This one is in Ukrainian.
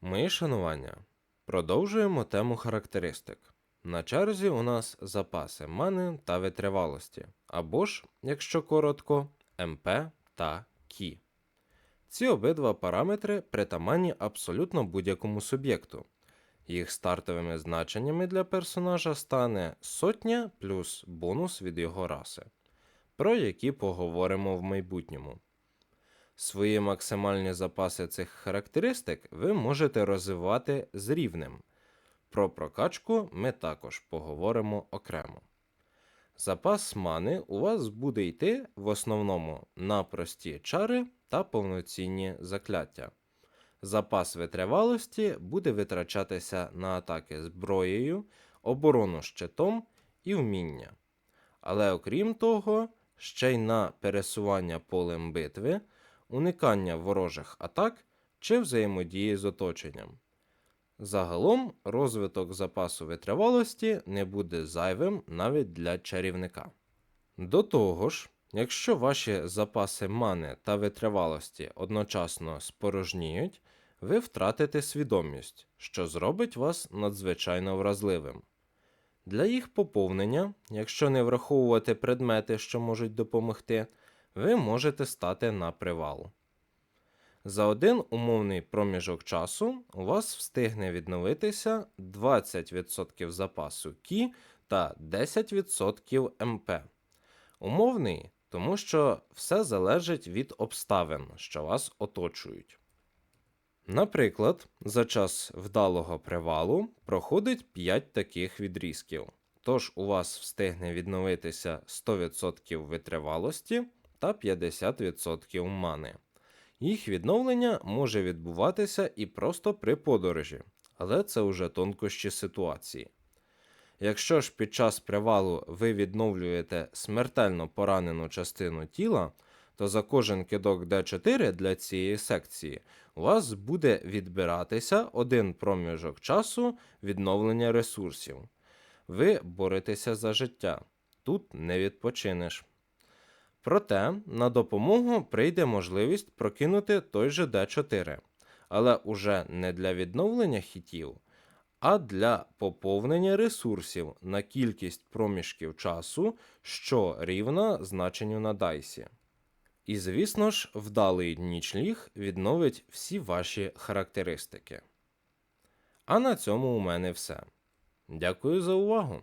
Мої шанування. Продовжуємо тему характеристик. На черзі у нас запаси мани та витривалості, або ж, якщо коротко, МП та Кі. Ці обидва параметри притаманні абсолютно будь-якому суб'єкту. Їх стартовими значеннями для персонажа стане сотня плюс бонус від його раси, про які поговоримо в майбутньому. Свої максимальні запаси цих характеристик ви можете розвивати з рівнем. Про прокачку ми також поговоримо окремо. Запас мани у вас буде йти в основному на прості чари та повноцінні закляття. Запас витривалості буде витрачатися на атаки зброєю, оборону щитом і вміння. Але окрім того, ще й на пересування полем битви, уникання ворожих атак чи взаємодії з оточенням. Загалом розвиток запасу витривалості не буде зайвим навіть для чарівника. До того ж, якщо ваші запаси мани та витривалості одночасно спорожніють, ви втратите свідомість, що зробить вас надзвичайно вразливим. Для їх поповнення, якщо не враховувати предмети, що можуть допомогти, ви можете стати на привал. За один умовний проміжок часу у вас встигне відновитися 20% запасу Кі та 10% МП. Умовний, тому що все залежить від обставин, що вас оточують. Наприклад, за час вдалого привалу проходить 5 таких відрізків. Тож у вас встигне відновитися 100% витривалості та 50% мани. Їх відновлення може відбуватися і просто при подорожі, але це вже тонкощі ситуації. Якщо ж під час привалу ви відновлюєте смертельно поранену частину тіла, то за кожен кидок D4 для цієї секції у вас буде відбиратися один проміжок часу відновлення ресурсів. Ви боретеся за життя. Тут не відпочинеш. Проте на допомогу прийде можливість прокинути той же D4, але уже не для відновлення хітів, а для поповнення ресурсів на кількість проміжків часу, що рівна значенню на дайсі. І, звісно ж, вдалий нічліг відновить всі ваші характеристики. А на цьому у мене все. Дякую за увагу!